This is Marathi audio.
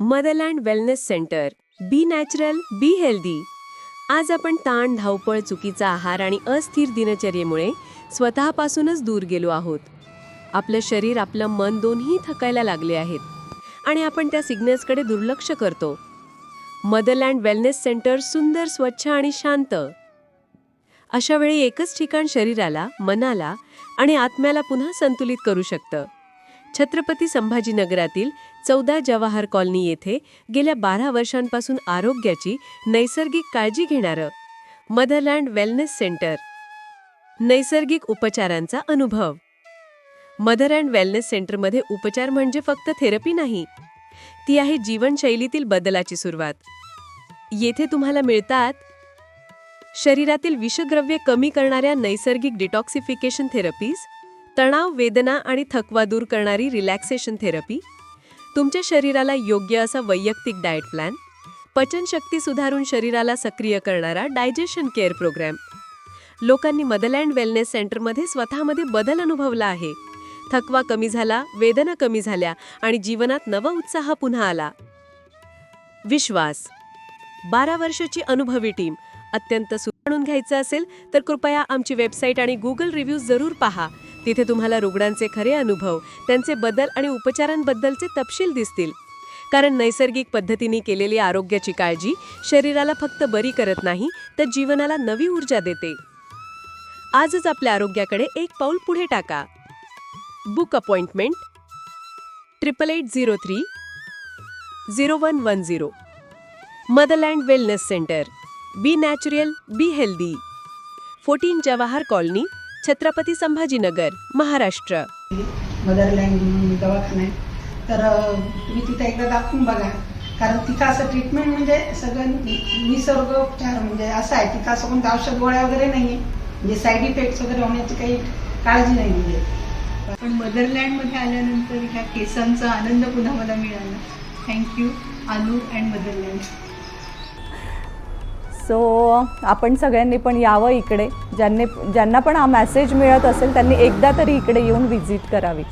Motherland wellness centre. Be natural be healthy. आज आपण ताण धावपळ चुकीचा आहार आणि अस्थिर दिनचर्येमुळे स्वतःपासूनच दूर गेलो आहोत. आपलं शरीर आपलं मन दोन्ही थकायला लागले आहेत आणि आपण त्या सिग्नल्सकडे दुर्लक्ष करतो. मदरलँड वेलनेस सेंटर सुंदर स्वच्छ आणि शांत. अशा वेळी एकच ठिकाण शरीराला मनाला आणि आत्म्याला पुन्हा संतुलित करू शकतं. छत्रपती संभाजीनगरातील चौदा जवाहर कॉलनी येथे गेल्या बारा वर्षांपासून आरोग्याची नैसर्गिक काळजी घेणारं मदरलँड वेलनेस सेंटर. नैसर्गिक उपचारांचा अनुभव. मदर अँड वेलनेस सेंटरमध्ये उपचार म्हणजे फक्त थेरपी नाही ती आहे जीवनशैलीतील बदलाची सुरुवात. येथे तुम्हाला मिळतात शरीरातील विषद्रव्ये कमी करणाऱ्या नैसर्गिक डिटॉक्सिफिकेशन थेरपीज तणाव वेदना आणि थकवा दूर करणारी रिलॅक्सेशन थेरपी तुमच्या शरीराला योग्य असा वैयक्तिक डाएट प्लॅन पचनशक्ती सुधारून शरीराला सक्रिय करणारा डायजेशन केअर प्रोग्रॅम लोकांनी मदरलँड वेलनेस सेंटरमध्ये स्वतःमध्ये बदल अनुभवला आहे. थकवा कमी झाला वेदना कमी झाल्या आणि जीवनात नवा उत्साह पुन्हा आला. विश्वास. बारा वर्षाची अनुभवी टीम अत्यंत सुधारून घ्यायचं असेल तर कृपया आमची वेबसाईट आणि गुगल रिव्ह्यूज जरूर पहा. तिथे तुम्हाला रुग्णांचे खरे अनुभव त्यांचे बदल आणि उपचारांबद्दलचे तपशील दिसतील. कारण नैसर्गिक पद्धतीने केलेली आरोग्याची काळजी शरीराला फक्त बरी करत नाही तर जीवनाला नवी ऊर्जा देते. आजच आपल्या आरोग्याकडे एक पाऊल पुढे टाका. Book appointment triple eight zero three zero one one zero Motherland wellness centre. Be natural be healthy. Fourteen Jawahar colony Chhatrapati Sambhajinagar Maharashtra. Motherland म्हणून दवाखाना आहे. तर तुम्ही तिथं एकदा दाखवून बघा. कारण तिथं असं ट्रीटमेंट म्हणजे सगळं निसर्गोपचार म्हणजे असं आहे. तिथं असं कोणतं औषध गोळ्या वगैरे नाही आहे म्हणजे साईड इफेक्ट्स वगैरे होण्याची काही काळजी नाही म्हणजे. पण मदरलँडमध्ये आल्यानंतर ह्या केसांचा आनंद पुन्हा मला मिळाला. थँक्यू अनु अँड मदरलँड सो आपण सगळ्यांनी पण यावं इकडे. ज्यांनी ज्यांना पण हा मॅसेज मिळत असेल त्यांनी एकदा तरी इकडे येऊन व्हिजिट करावी.